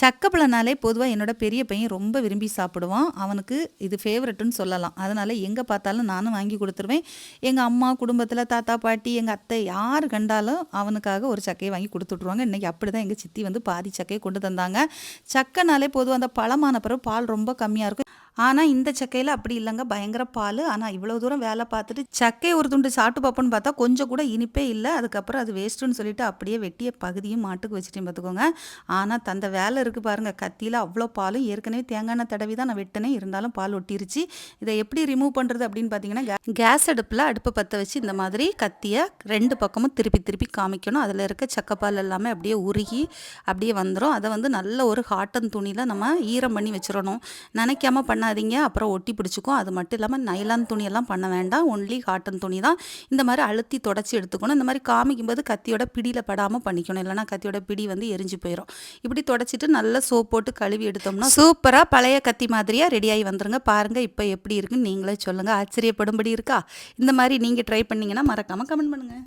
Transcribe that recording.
சக்கப்பழனாலே பொதுவாக என்னோட பெரிய பையன் ரொம்ப விரும்பி சாப்பிடுவான். அவனுக்கு இது ஃபேவரட்டுன்னு சொல்லலாம். அதனால் எங்கே பார்த்தாலும் நானும் வாங்கி கொடுத்துருவேன். எங்கள் அம்மா குடும்பத்தில் தாத்தா பாட்டி எங்கள் அத்தை யார் கண்டாலும் அவனுக்காக ஒரு சக்கையை வாங்கி கொடுத்துட்ருவாங்க. இன்றைக்கி அப்படி தான் எங்கள் சித்தி வந்து பாதி சக்கையை கொண்டு தந்தாங்க. சக்கைனாலே பொதுவாக அந்த பழமான பிறகு பால் ரொம்ப கம்மியாக இருக்கும். ஆனால் இந்த சக்கையில் அப்படி இல்லைங்க. பயங்கர பால். ஆனால் இவ்வளோ தூரம் வேலை பார்த்துட்டு சக்கையை ஒரு துண்டு சாப்பிட்டு பார்ப்போன்னு பார்த்தா கொஞ்சம் கூட இனிப்பே இல்லை. அதுக்கப்புறம் அது வேஸ்ட்டுன்னு சொல்லிட்டு அப்படியே வெட்டிய பகுதியும் மாட்டுக்கு வச்சுட்டேன் பார்த்துக்கோங்க. ஆனால் தந்த வேலை இருக்குது பாருங்கள் கத்தியில் அவ்வளோ பாலும் ஏற்கனவே தேங்காய் தடவி தான் நான் வெட்டினேன். இருந்தாலும் பால் ஒட்டிருச்சு. இதை எப்படி ரிமூவ் பண்ணுறது அப்படின்னு பார்த்தீங்கன்னா கே- கேஸ் அடுப்பில் அடுப்பை பற்ற வச்சு இந்த மாதிரி கத்தியை ரெண்டு பக்கமும் திருப்பி திருப்பி காமிக்கணும். அதில் இருக்க சக்கைப்பால் எல்லாமே அப்படியே உருகி அப்படியே வந்துடும் அதை வந்து நல்ல ஒரு காட்டன் துணியில் நம்ம ஈரம் பண்ணி வச்சிடணும். நினைக்காம பண்ணாதீங்க. அப்புறம் ஒட்டி பிடிச்சிக்கும் அது மட்டும் இல்லாமல் நைலான் துணியெல்லாம் பண்ண வேண்டாம். ஒன்லி காட்டன் துணி தான் இந்த மாதிரி அழுத்தி தொடச்சி எடுத்துக்கணும். இந்த மாதிரி காமிக்கும் போது கத்தியோட பிடியில் படாமல் பண்ணிக்கணும். இல்லைனா கத்தியோட பிடி வந்து எரிஞ்சு போயிடும் இப்படி தொடச்சிட்டு நல்லா சோப் போட்டு கழுவி எடுத்தோம்னா சூப்பராக பழைய கத்தி மாதிரியாக ரெடியாகி வந்துருங்க. பாருங்கள் இப்போ எப்படி இருக்குன்னு நீங்களே சொல்லுங்கள் ஆச்சரியப்படும்படி இருக்கா? இந்த மாதிரி நீங்கள் ட்ரை பண்ணிங்கன்னா மறக்காமல் கமெண்ட் பண்ணுங்கள்